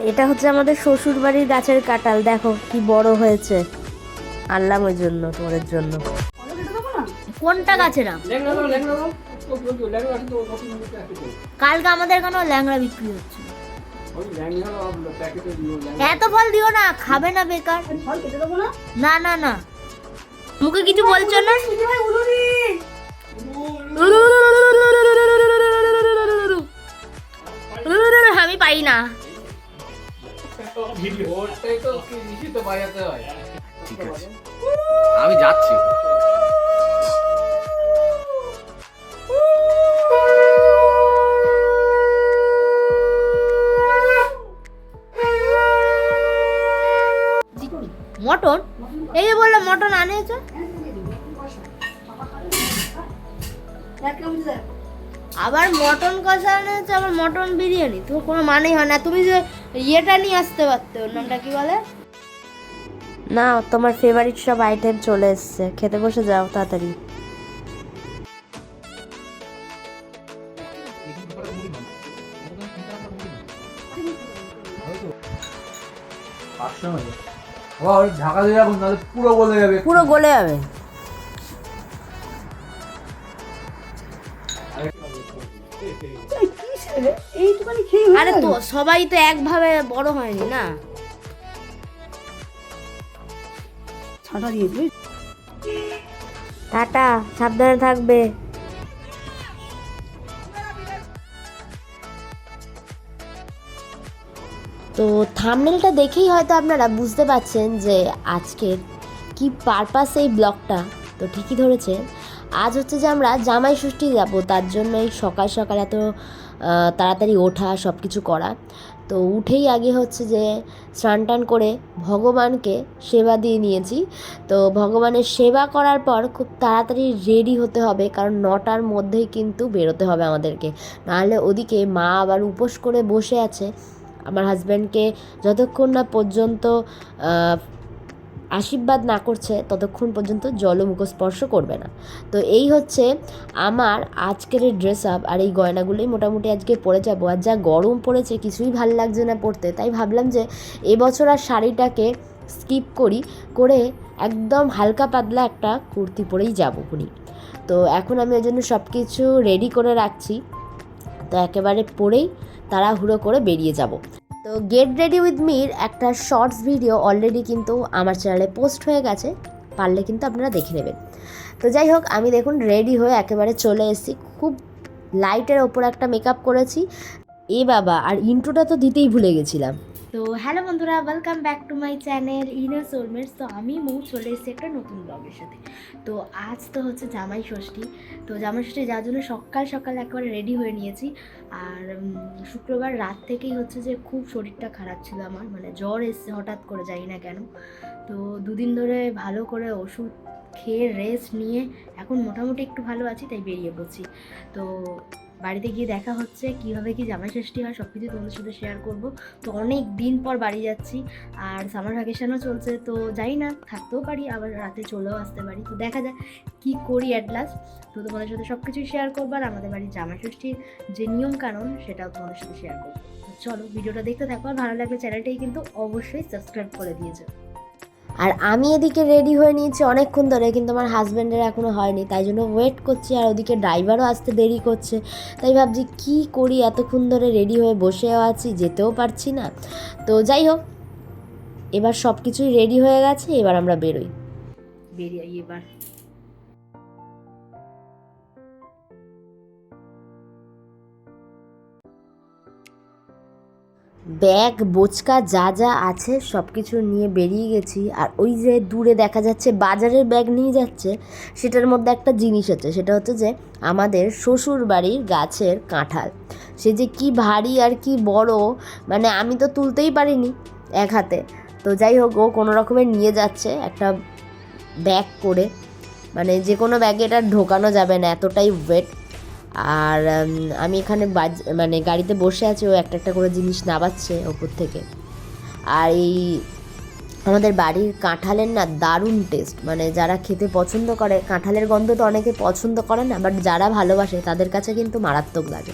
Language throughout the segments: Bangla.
আর এটা হচ্ছে আমাদের শ্বশুর বাড়ির গাছের কাঁঠাল দেখো কি বড় হয়েছে। আনলাম ওই জন্য তোমাদের জন্য। কোনটা গাছের আম? কালকে আমাদের এখানেও ল্যাংড়া বিক্রি হচ্ছে। ওই ল্যাংড়া দাও প্যাকেটে দিও ল্যাংড়া এত ফল দিও না খাবে না বেকার। না? না না মুখে কিছু বলছো না? আমি পাই না। ঠিক আছে আমি যাচ্ছি। মটন? এই যে বললাম মটন আনিয়েছো। আবার মটন কষা আনিয়েছো, আবার মটন বিরিয়ানি। তো কোনো মানেই হয় না। তুমি যে ইয়েটা নিয়ে আসতে পারতে নামটা কি বলে? না তোমার ফেভারিট সব আইটেম চলে এসছে। খেতে বসে যাও তাড়াতাড়ি। ওই ঢাকা দিয়ে রাখুন পুরো গলে যাবে। পুরো গলে যাবে। আরে তো সবাই তো একভাবে বড় হয়নি না? টাটা সাবধানে থাকবে। তো থামনেলটা দেখেই হয়তো আপনারা বুঝতে পারছেন যে আজকের কি পারপাস এই ব্লগটা তো ঠিকই ধরেছে আজ হচ্ছে যে আমরা জামাই ষষ্ঠী যাব তার জন্য এই সকাল সকাল এত তাড়াতাড়ি ওঠা সব কিছু করা। তো উঠেই আগে হচ্ছে যে স্নান টান করে ভগবানকে সেবা দিয়ে নিয়েছি। তো ভগবানের সেবা করার পর খুব তাড়াতাড়ি রেডি হতে হবে, কারণ নটার মধ্যেই কিন্তু বেরোতে হবে আমাদেরকে। নাহলে ওদিকে মা আবার উপোস করে বসে আছে। আমার হাজব্যান্ডকে যতক্ষণ না পর্যন্ত আশীর্বাদ না করছে, ততক্ষণ পর্যন্ত জলমুখ স্পর্শ করবে না। তো এই হচ্ছে আমার আজকের ড্রেস আপ আর এই গয়নাগুলোই মোটামুটি আজকে পরে যাব। আর যা গরম পড়েছে, কিছুই ভালো লাগছে না পরতে তাই ভাবলাম যে এবছর আর শাড়িটাকে স্কিপ করি, করে একদম হালকা পাতলা একটা কুর্তি পরেই যাব খুনি। তো এখন আমি ওই জন্য সব কিছু রেডি করে রাখছি। তো একেবারে পরেই তাড়াহুড়ো করে বেরিয়ে যাব। তো গেট রেডি উইথ মির একটা শর্টস ভিডিও অলরেডি কিন্তু আমার চ্যানেলে পোস্ট হয়ে গেছে, পারলে কিন্তু আপনারা দেখে নেবেন। তো যাই হোক, আমি দেখুন রেডি হয়ে একেবারে চলে এসেছি, খুব লাইটের ওপর একটা মেকআপ করেছি। এ বাবা, আর ইন্ট্রোটা তো দিতেই ভুলে গেছিলাম। তো হ্যালো বন্ধুরা welcome back to my channel inner soulmates তো আমি মৌ চলে এসেছি একটা নতুন ব্লগের সাথে। তো আজ তো হচ্ছে জামাই ষষ্ঠী। তো জামাই ষষ্ঠী যার জন্য সকাল সকাল একবারে রেডি হয়ে নিয়েছি। আর শুক্রবার রাত থেকেই হচ্ছে যে খুব শরীরটা খারাপ ছিল আমার। মানে জ্বর এসছে হঠাৎ করে, জানি না কেন। তো দুদিন ধরে ভালো করে ওষুধ খেয়ে রেস্ট নিয়ে এখন মোটামুটি একটু ভালো আছি, তাই বেরিয়ে পড়ছি। তো বাড়িতে গিয়ে দেখা হচ্ছে, কীভাবে কি জামাই ষষ্ঠী হয় সব কিছু তোমাদের সাথে শেয়ার করব। তো অনেক দিন পর বাড়ি যাচ্ছি, আর সামার ভ্যাকেশনও চলছে, তো যাই না, থাকতেও পারি, আবার রাতে চলেও আসতে পারি। তো দেখা যাক কী করি অ্যাট লাস্ট তো তোমাদের সাথে সব কিছুই শেয়ার করব, আর আমাদের বাড়ির জামাই ষষ্ঠীর যে নিয়ম কানুন সেটাও তোমাদের সাথে শেয়ার করব। চলো, ভিডিওটা দেখতে থাকো, আর ভালো লাগলে চ্যানেলটাই কিন্তু অবশ্যই সাবস্ক্রাইব করে দিয়েছ। আর আমি এদিকে রেডি হয়ে নিয়েছি অনেকক্ষণ ধরে, কিন্তু আমার হাজব্যান্ডের এখনও হয়নি, তাই জন্য ওয়েট করছি আর ওদিকে ড্রাইভারও আসতে দেরি করছে। তাই ভাবছি কি করি, এতক্ষণ ধরে রেডি হয়ে বসেও আছি, যেতেও পারছি না। তো যাই হোক, এবার সব কিছুই রেডি হয়ে গেছে, এবার আমরা বেরোই। বেরিয়ে এবার। ব্যাগ, বোচকা, যা যা আছে সব কিছু নিয়ে বেরিয়ে গেছি। আর ওই যে দূরে দেখা যাচ্ছে, বাজারের ব্যাগ নিয়ে যাচ্ছে, সেটার মধ্যে একটা জিনিস আছে। সেটা হচ্ছে যে, আমাদের শ্বশুর বাড়ির গাছের কাঁঠাল। সে যে কি ভারী আর কি বড় মানে আমি তো তুলতেই পারিনি এক হাতে। তো যাই হোক, ও কোনো রকমের নিয়ে যাচ্ছে একটা ব্যাগ করে। মানে যে কোনো ব্যাগে এটা ঢোকানো যাবে না, এতটাই ওয়েট আর আমি এখানে বাজ মানে গাড়িতে বসে আছি, ও একটা একটা করে জিনিস নামাচ্ছে ওপর থেকে। আর এই আমাদের বাড়ির কাঁঠালের না দারুণ টেস্ট মানে যারা খেতে পছন্দ করে, কাঁঠালের গন্ধ তো অনেকে পছন্দ করে না বাট যারা ভালোবাসে তাদের কাছে কিন্তু মারাত্মক লাগে।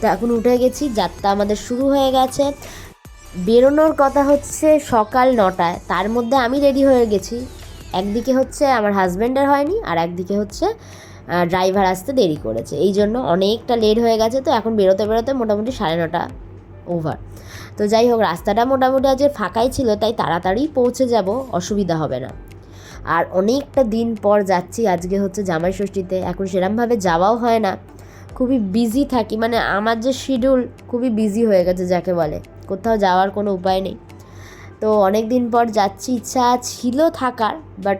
তো এখন উঠে গেছি, যাত্রা আমাদের শুরু হয়ে গেছে। বেরোনোর কথা হচ্ছে সকাল নটায়, তার মধ্যে আমি রেডি হয়ে গেছি। একদিকে হচ্ছে আমার হাজব্যান্ডের হয়নি, আর একদিকে হচ্ছে ড্রাইভার আসতে দেরি করেছে। এই জন্য অনেকটা লেট হয়ে গেছে তো এখন বেরোতে বেরোতে মোটামুটি সাড়ে নটা ওভার তো যাই হোক, রাস্তাটা মোটামুটি আজ ফাঁকাই ছিল, তাই তাড়াতাড়ি পৌঁছে যাব, অসুবিধা হবে না। আর অনেকটা দিন পর যাচ্ছি, আজকে হচ্ছে জামাই ষষ্ঠীতে। এখন সেরমভাবে যাওয়াও হয় না। খুবই বিজি থাকি মানে আমার যে শিডিউল খুবই বিজি হয়ে গেছে, যাকে বলে। কোথাও যাওয়ার কোনো উপায় নেই। তো অনেক দিন পর যাচ্ছি, ইচ্ছা ছিল থাকার বাট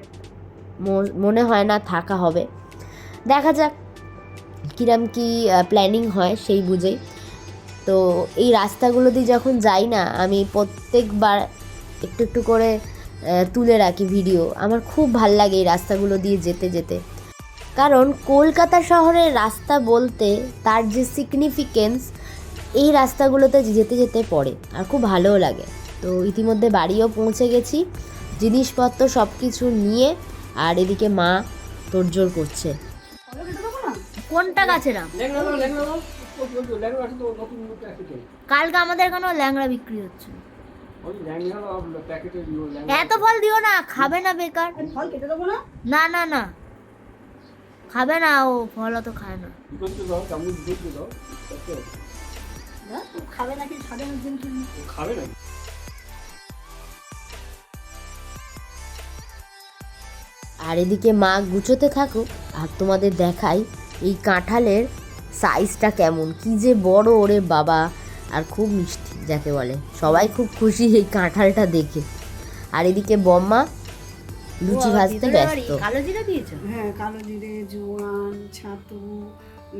মনে হয় না থাকা হবে। দেখা যাক কিরম কি প্ল্যানিং হয় সেই বুঝেই। তো এই রাস্তাগুলো দিয়ে যখন যাই না, আমি প্রত্যেকবার একটু একটু করে তুলে রাখি ভিডিও আমার খুব ভালো লাগে এই রাস্তাগুলো দিয়ে যেতে যেতে। কারণ কলকাতা শহরের রাস্তা বলতে তার যে সিগনিফিকেন্স এই রাস্তাগুলোতে যেতে যেতে পড়ে আর খুব ভালোও লাগে। তো ইতিমধ্যে বাড়িও পৌঁছে গেছি, জিনিসপত্র সব কিছু নিয়ে আর এদিকে মা তোড়জোড় করছে। কোনটা গাছে না ল্যাংড়া দাও, ল্যাংড়া দাও। ওই, ওই, ওই, ল্যাংড়া আছে তো, নতুন নতুন প্যাকেটে। কালকে আমাদের এখানেও ল্যাংড়া বিক্রি হচ্ছে। ওই ল্যাংড়া দাও, প্যাকেটে দিও, ল্যাংড়া। এত ফল দিও না খাবে না বেকার। ফল কেটে দেবো না? না না না। খাবে না ও ফল অত খায় না। খাবে খাবে না। আর এদিকে মা গুছোতে থাকুক আর তোমাদের দেখাই এই কাঁঠালের সাইজটা কেমন? কি যে বড় ওরে বাবা। আর খুব মিষ্টি যাকে বলে। সবাই খুব খুশি এই কাঁঠালটা দেখে। আর এদিকে বম্মা লুচি ভাজতে ব্যস্ত। কালো জিরা দিয়েছ? হ্যাঁ কালো জিরে জোয়ান ছাতু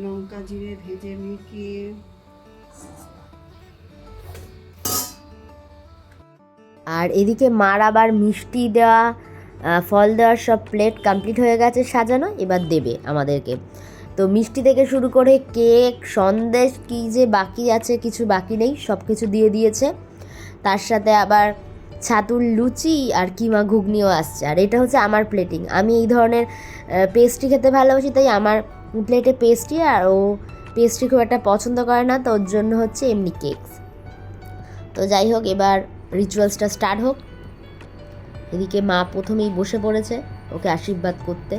লঙ্কা জিরে ভেজে মেখে। আর এদিকে মার আবার মিষ্টি দেওয়া ফল দেওয়ার সব প্লেট কমপ্লিট হয়ে গেছে সাজানো। এবার দেবে আমাদেরকে। তো মিষ্টি থেকে শুরু করে কেক, সন্দেশ, কী যে বাকি আছে, কিছু বাকি নেই সব কিছু দিয়ে দিয়েছে। তার সাথে আবার ছাতুর লুচি আর কিমা ঘুগনিও আসছে। আর এটা হচ্ছে আমার প্লেটিং আমি এই ধরনের পেস্ট্রি খেতে ভালোবাসি, তাই আমার প্লেটে পেস্ট্রি আর ও পেস্ট্রি খুব একটা পছন্দ করে না, তো ওর জন্য হচ্ছে এমনি কেকস তো যাই হোক, এবার রিচুয়ালসটা স্টার্ট হোক। এদিকে মা প্রথমেই বসে পড়েছে, ওকে আশীর্বাদ করতে।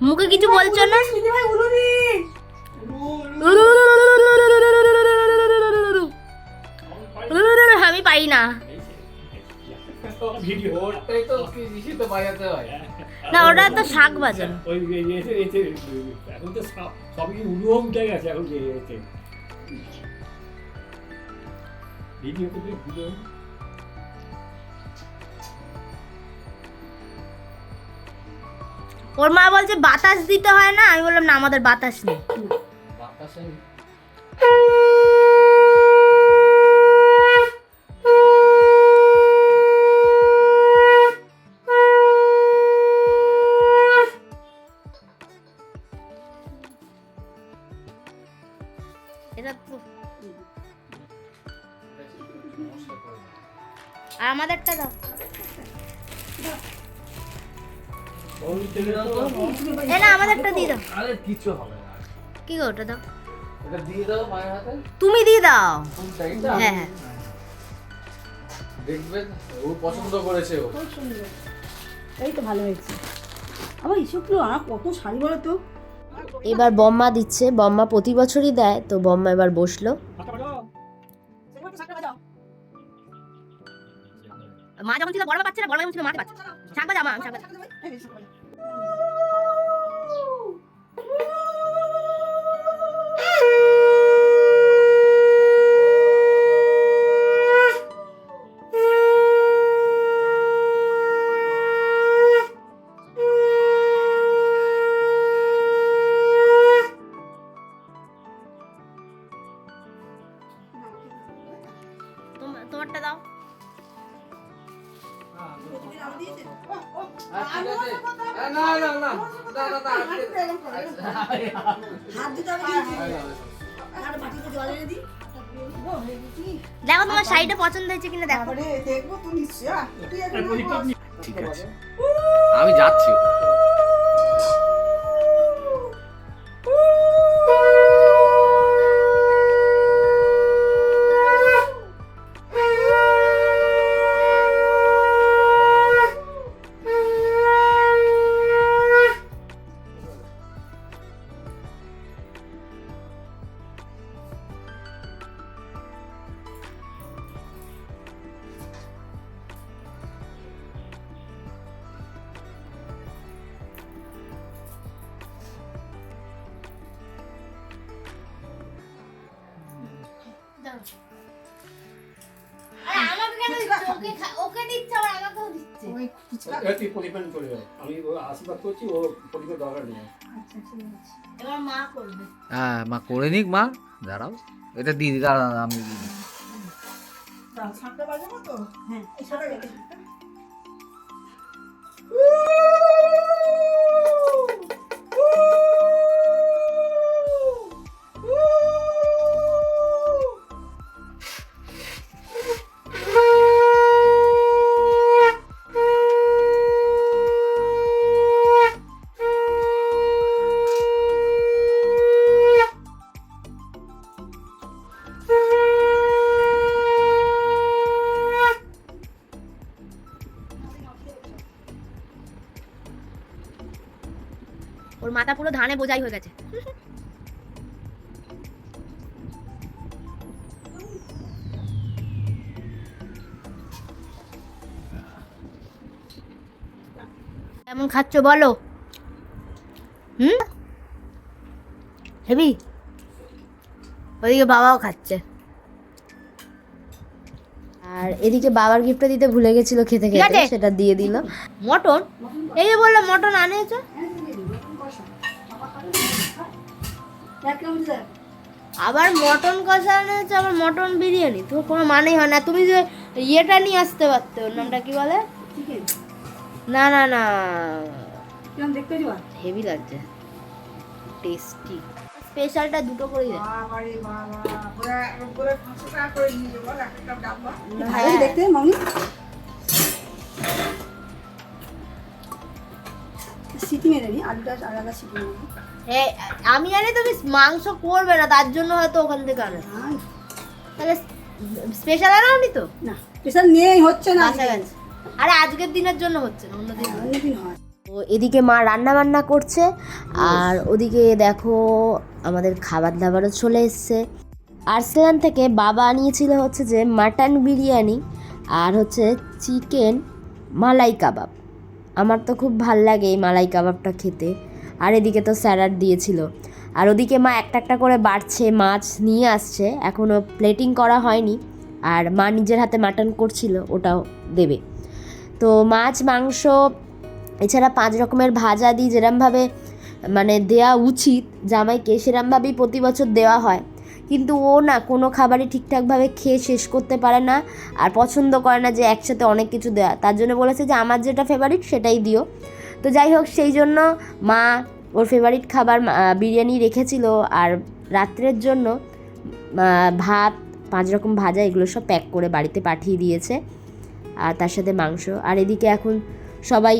মুখে কিছু বলছো না? আমি পারি না। না ওটা তো শাক বাজানো ওই এই- এতে- এতে- এখন তো সবই উলুও উঠে গেছে এখন ভিডিও ওর মা বলছে বাতাস দিতে হয় না? আমি বললাম না আমাদের বাতাস নেই। বাতাসে কিছু হবে না। কি গো ওটা দাও। এটা দিয়ে দাও মায়ের হাতে। তুমি দিয়ে দাও? হ্যাঁ হ্যাঁ। দেখবেন ও পছন্দ করেছে ও। খুব সুন্দর। এই তো ভালো হয়েছে। আমার ইসুকলো আমার কত শাড়ি বলো তো। এবার বম্মা দিচ্ছে। বম্মা প্রতি বছরই দেয় তো বম্মা এবার বসল। মা যখন ছিল বড় পাচ্ছে না বড় যখন ছিল মাকে পাচ্ছে? শাক বাজা মা শাক বাজা এনে দিই দেখো তোমার শাড়িটা পছন্দ হয়েছে কিনা দেখো। ঠিক আছে। আমি যাচ্ছি। করছি ও পরিমাণ দরকার নেই এবার মা করবে। হ্যাঁ মা করে নিক মা। দাঁড়াও। এটা দিয়ে দিই দাঁড়া আমি দিয়ে দিই। সাতটা বাজে না তো? হ্যাঁ। মাথা পুরো ধানে বোঝাই হয়ে গেছে। কেমন খাচ্ছ বলো? হুম? হেবি? ওদিকে বাবাও খাচ্ছে। আর এদিকে বাবার গিফটটা দিতে ভুলে গেছিল খেতে খেতে সেটা দিয়ে দিল। মটন? এই যে বলল মটন আনিয়েছো। আবার মটন কষা আনিয়েছো আবার মটন বিরিয়ানি। তো কোনো মানেই হয় না। তুমি যে ইয়েটা নিয়ে আসতে পারতে ওর নামটা কি বলে? না না না। হেভি লাগছে। টেস্টি স্পেশালটা দুটো করে দে ভালো হ্যাঁ। দেখতে মামি সিটি মেরে নি আলুটা আলাদা সিটি মেরে আমি জানি তুমি মাংস করবে না তার জন্য হয়তো ওখান থেকে আনো। তাহলে স্পেশাল আনাওনি তো? না স্পেশাল নিয়েই হচ্ছে না আরে আজকের দিনের জন্য হচ্ছে না অন্যদিন অন্যদিন হয়। তো এদিকে মা রান্না বান্না করছে আর ওদিকে দেখো আমাদের খাবার দাবারও চলে এসছে। আর্সেলান থেকে বাবা আনিয়েছিল হচ্ছে যে মাটন বিরিয়ানি আর হচ্ছে চিকেন মালাই কাবাব। আমার তো খুব ভালো লাগে এই মালাই কাবাবটা খেতে। আর এদিকে তো স্যালাড দিয়েছিল। আর ওদিকে মা একটা একটা করে বাড়ছে, মাছ নিয়ে আসছে। এখনও প্লেটিং করা হয়নি। আর মা নিজের হাতে মাটন করছিল, ওটাও দেবে। তো মাছ, মাংস, এছাড়া পাঁচ রকমের ভাজা দিই যেরমভাবে মানে দেওয়া উচিত জামাইকে, সেরমভাবেই প্রতি বছর দেওয়া হয়। কিন্তু ও না কোনো খাবারই ঠিকঠাকভাবে খেয়ে শেষ করতে পারে না আর পছন্দ করে না যে একসাথে অনেক কিছু দেওয়া তার জন্য বলেছে যে, আমার যেটা ফেভারিট সেটাই দিও। তো যাই হোক, সেই জন্য মা ওর ফেভারিট খাবার বিরিয়ানি রেখেছিল আর রাত্রের জন্য ভাত, পাঁচ রকম ভাজা, এগুলো সব প্যাক করে বাড়িতে পাঠিয়ে দিয়েছে আর তার সাথে মাংস। আর এদিকে এখন সবাই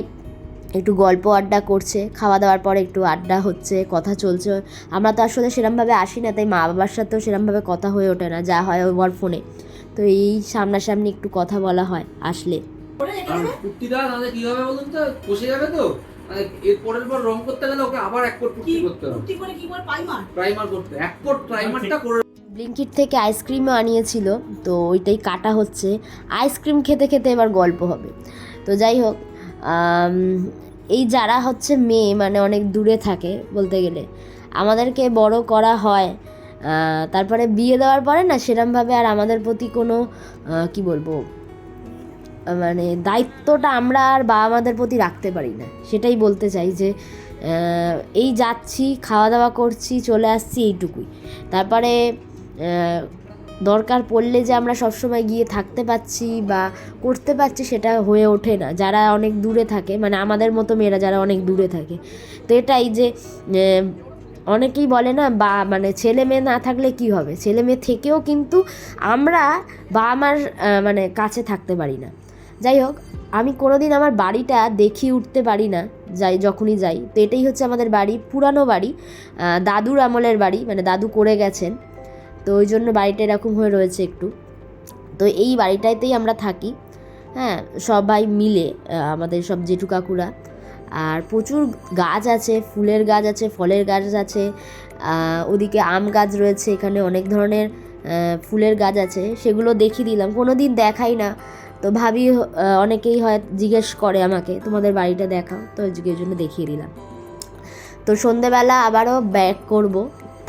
একটু গল্প আড্ডা করছে, খাওয়া দাওয়ার পরে একটু আড্ডা হচ্ছে, কথা চলছে। আমরা তো আসলে সেরমভাবে আসি না, তাই মা বাবার সাথেও সেরমভাবে কথা হয়ে ওঠে না, যা হয় ওর ফোনে তো এই সামনাসামনি একটু কথা বলা হয়, আসলে। কুর্তিটা নাহলে কি হবে বলুন তো? কষে যাবে তো। মানে এর পরের পর রং করতে গেলে ওকে আবার এক কোট কুর্তি করতে হবে। কুর্তি করে কি করে? পাইমার প্রাইমার করতে। এক কোট প্রাইমারটা করে ব্লিঙ্কিট থেকে আইসক্রিমও আনিয়েছিল তো ওইটাই কাটা হচ্ছে। আইসক্রিম খেতে খেতে এবার গল্প হবে। তো যাই হোক এই যারা হচ্ছে মেয়ে মানে অনেক দূরে থাকে বলতে গেলে আমাদেরকে বড় করা হয় তারপরে বিয়ে দেওয়ার পরে না সেরমভাবে আর আমাদের প্রতি কোনো কি বলব মানে দায়িত্বটা আমরা আর বাবা মাদের প্রতি রাখতে পারি না। সেটাই বলতে চাই যে এই যাচ্ছি খাওয়া দাওয়া করছি চলে আসছি এইটুকুই। তারপরে দরকার পড়লে যে আমরা সবসময় গিয়ে থাকতে পাচ্ছি বা করতে পারছি সেটা হয়ে ওঠে না। যারা অনেক দূরে থাকে মানে আমাদের মতো মেয়েরা যারা অনেক দূরে থাকে তো এটাই যে অনেকেই বলে না বা মানে ছেলে মেয়ে না থাকলে কি হবে? ছেলে মেয়ে থেকেও কিন্তু আমরা বাবা মার আহ, মানে কাছে থাকতে পারি না। যাই হোক, আমি কোনোদিন আমার বাড়িটা দেখিয়ে উঠতে পারি না, যাই, যখনই যাই। তো এটাই হচ্ছে আমাদের বাড়ি, পুরানো বাড়ি দাদুর আমলের বাড়ি মানে দাদু করে গেছেন। তো ওই জন্য বাড়িটা এরকম হয়ে রয়েছে একটু। তো এই বাড়িটাতেই আমরা থাকি। হ্যাঁ সবাই মিলে আমাদের সব জেঠু কাকুরা। আর প্রচুর গাছ আছে, ফুলের গাছ আছে, ফলের গাছ আছে ওদিকে আম গাছ রয়েছে, এখানে অনেক ধরনের ফুলের গাছ আছে, সেগুলো দেখিয়ে দিলাম। কোনো দিন দেখাই না তো ভাবি অনেকেই হয় জিজ্ঞেস করে আমাকে, তোমাদের বাড়িটা দেখাও। তো আজকে জন্য দেখিয়ে দিলাম। তো সন্ধেবেলা আবারও ব্যাক করব,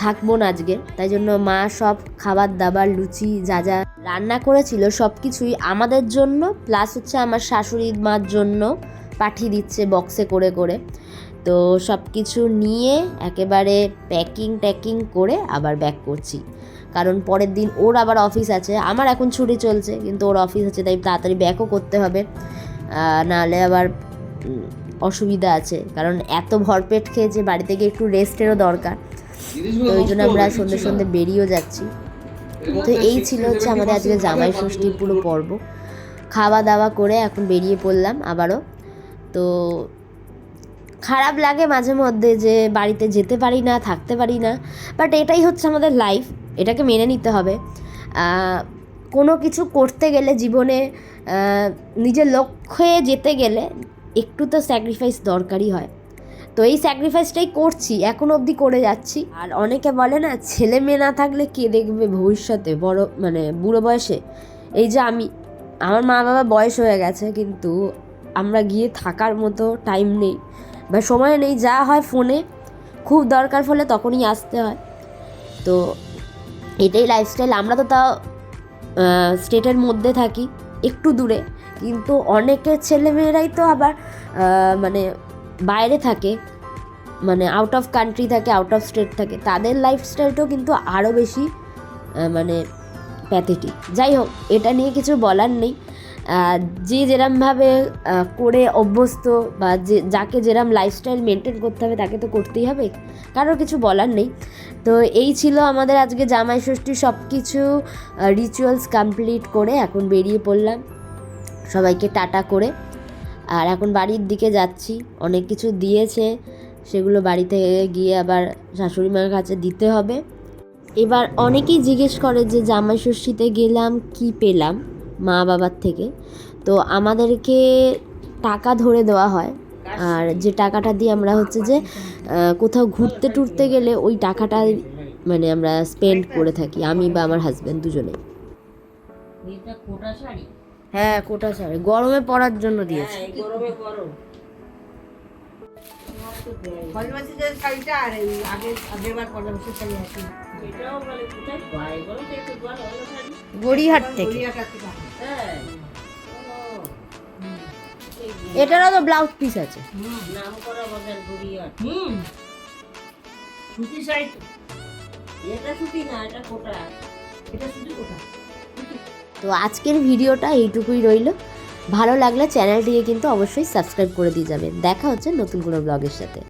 থাকব না আজকে। তাই জন্য মা সব খাবার দাবার, লুচি, যা যা রান্না করেছিল সব কিছুই আমাদের জন্য, প্লাস হচ্ছে আমার শাশুড়ি মার জন্য পাঠিয়ে দিচ্ছে বক্সে করে করে। তো সব কিছু নিয়ে একেবারে প্যাকিং ট্যাকিং করে আবার ব্যাক করছি। কারণ পরের দিন ওর আবার অফিস আছে। আমার এখন ছুটি চলছে কিন্তু ওর অফিস আছে তাই তাড়াতাড়ি ব্যাকও করতে হবে। নাহলে আবার অসুবিধা আছে। কারণ এত ভরপেট খেয়েছে বাড়ি থেকে একটু রেস্টেরও দরকার। তো ওই জন্য আমরা সন্ধ্যে সন্ধ্যে বেরিয়েও যাচ্ছি। তো এই ছিল হচ্ছে আমাদের আজকে জামাই ষষ্ঠীর পুরো পর্ব। খাওয়া দাওয়া করে এখন বেরিয়ে পড়লাম আবারও। তো খারাপ লাগে মাঝে মধ্যে যে বাড়িতে যেতে পারি না থাকতে পারি না। বাট এটাই হচ্ছে আমাদের লাইফ এটাকে মেনে নিতে হবে। কোনো কিছু করতে গেলে জীবনে নিজের লক্ষ্যে যেতে গেলে একটু তো স্যাক্রিফাইস দরকারই হয়। তো এই স্যাক্রিফাইসটাই করছি, এখন অবধি করে যাচ্ছি। আর অনেকে বলে না, ছেলে মেয়ে না থাকলে কে দেখবে ভবিষ্যতে? বড় মানে বুড়ো বয়সে। এই যে আমি, আমার মা বাবা বয়স হয়ে গেছে, কিন্তু আমরা গিয়ে থাকার মতো টাইম নেই বা সময় নেই। যা হয় ফোনে খুব দরকার ফলে তখনই আসতে হয়। তো এটাই লাইফস্টাইল আমরা তো তাও স্টেটের মধ্যে থাকি, একটু দূরে। কিন্তু অনেকের ছেলেমেয়েরাই তো আবার মানে বাইরে থাকে মানে আউট অফ কান্ট্রি থাকে আউট অফ স্টেট থাকে। তাদের লাইফস্টাইলটাও কিন্তু আরও বেশি মানে প্যাথেটিক যাই হোক, এটা নিয়ে কিছু বলার নেই। যে যেরমভাবে করে অভ্যস্ত বা যে, যাকে যেরম লাইফস্টাইল মেনটেন করতে হবে তাকে তো করতেই হবে, কারোর কিছু বলার নেই। তো এই ছিল আমাদের আজকে জামাই ষষ্ঠী সব কিছু রিচুয়ালস কমপ্লিট করে এখন বেরিয়ে পড়লাম। সবাইকে টাটা করে। আর এখন বাড়ির দিকে যাচ্ছি, অনেক কিছু দিয়েছে, সেগুলো বাড়িতে গিয়ে আবার শাশুড়ি মায়ের কাছে দিতে হবে। এবার অনেকেই জিজ্ঞেস করে যে জামাই ষষ্ঠীতে গেলাম, কি পেলাম? মা বাবার থেকে। তো আমাদেরকে টাকা ধরে দেওয়া হয়। আর যে টাকাটা দিয়ে আমরা হচ্ছে যে কোথাও ঘুরতে টুরতে গেলে ওই টাকাটা মানে আমরা স্পেন্ড করে থাকি আমি বা আমার হাজব্যান্ড দুজনে এটা কোটা শাড়ি হ্যাঁ কোটা শাড়ি। গরমে পরার জন্য দিয়েছে। গরমে গরম ফলমাসি যে শাড়িটা আর এই আগে আগের বার পরলাম শাড়ি আছে। এটাও বলে কোথায়? পায় বলো একটু বলো শাড়ি। গড়িহাট থেকে। গড়িয়াটা থেকে। হ্যাঁ। এটারও তো ব্লাউজ পিস আছে। নাম করা বাজার গড়িয়াট হুম। সুতি শাড়ি তো। এটা সুতি না এটা কোটা। এটা শুধু কোথা তো আজকের ভিডিওটা এইটুকুই রইল। ভালো লাগলে চ্যানেলটিকে কিন্তু অবশ্যই সাবস্ক্রাইব করে দিয়ে যাবেন। দেখা হচ্ছে নতুন কোনো ব্লগের সাথে।